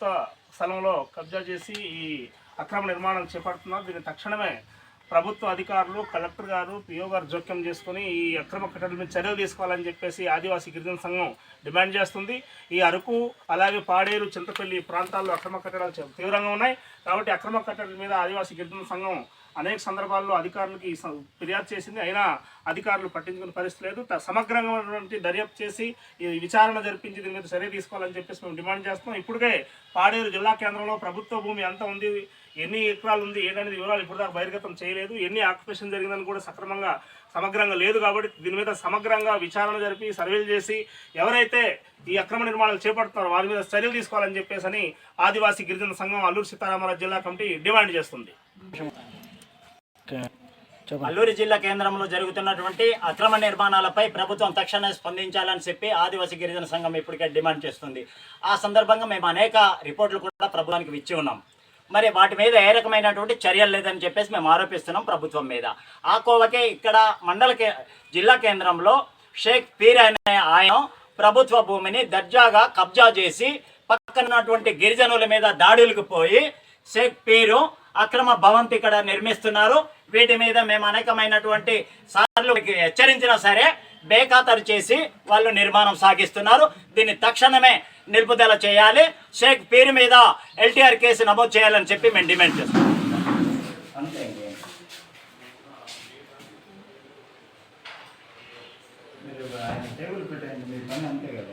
ప్రభుత్వ స్థలంలో కబ్జా చేసి ఈ అక్రమ నిర్మాణం చేపడుతున్నారు. దీన్ని తక్షణమే ప్రభుత్వ అధికారులు కలెక్టర్ గారు పిఓ గారు జోక్యం చేసుకుని ఈ అక్రమ కట్టడల మీద చర్యలు తీసుకోవాలని చెప్పేసి ఆదివాసీ గిరిజన సంఘం డిమాండ్ చేస్తుంది. ఈ అరకు అలాగే పాడేరు చింతపల్లి ప్రాంతాల్లో అక్రమ కట్టడాలు తీవ్రంగా ఉన్నాయి. కాబట్టి అక్రమ కట్టడల మీద ఆదివాసీ గిరిజన సంఘం అనేక సందర్భాల్లో అధికారులకి స- ఫిర్యాదు చేసింది. అయినా అధికారులు పట్టించుకునే పరిస్థితి లేదు. త- దర్యాప్తు చేసి విచారణ జరిపించి దీని మీద చర్య తీసుకోవాలని చెప్పేసి మేము డిమాండ్ చేస్తున్నాం. ఇప్పటికే పాడేరు జిల్లా కేంద్రంలో ప్రభుత్వ భూమి ఎంత ఉంది ఎన్ని ఎకరాలు ఉంది ఏంటనేది వివరాలు ఇప్పటిదాకా బహిర్గతం చేయలేదు. ఎన్ని ఆక్యుపేషన్ జరిగిందని కూడా సక్రమంగా సమగ్రంగా లేదు కాబట్టి దీని మీద సమగ్రంగా విచారణ జరిపి సర్వేలు చేసి ఎవరైతే ఈ అక్రమ నిర్మాణాలు చేపడుతున్నారో వారి మీద చర్యలు తీసుకోవాలని చెప్పేసి అని ఆదివాసీ గిరిజన సంఘం అల్లూరు సీతారామరాజు జిల్లా కమిటీ డిమాండ్ చేస్తుంది. అల్లూరి జిల్లా కేంద్రంలో జరుగుతున్నటువంటి అక్రమ నిర్మాణాలపై ప్రభుత్వం తక్షణమే స్పందించాలని చెప్పి ఆదివాసీ గిరిజన సంఘం ఇప్పటికే డిమాండ్ చేస్తుంది. ఆ సందర్భంగా మేము అనేక రిపోర్ట్లు కూడా ప్రభుత్వానికి ఇచ్చి ఉన్నాం. మరి వాటి మీద ఏ రకమైనటువంటి చర్యలు లేదని చెప్పేసి మేము ఆరోపిస్తున్నాం ప్రభుత్వం మీద. ఆ కోవకే ఇక్కడ మండల కే జిల్లా కేంద్రంలో షేక్ పీర్ అనే ఆయన ప్రభుత్వ భూమిని దర్జాగా కబ్జా చేసి పక్కనటువంటి గిరిజనుల మీద దాడులకు పోయి షేక్ పీరు అక్రమ భవంతి ఇక్కడ నిర్మిస్తున్నారు. వీటి మీద మేము అనేకమైనటువంటి సార్లు హెచ్చరించినా సరే బేఖాతరు చేసి వాళ్ళు నిర్మాణం సాగిస్తున్నారు. దీన్ని తక్షణమే నిలుపుదల చేయాలి. షేక్ పీర్ మీద ఎల్టీఆర్ కేసు నమోదు చేయాలని చెప్పి మేము డిమాండ్ చేస్తాం అంతే టేబుల్ పెట్టండి మీ పని అంతే కదా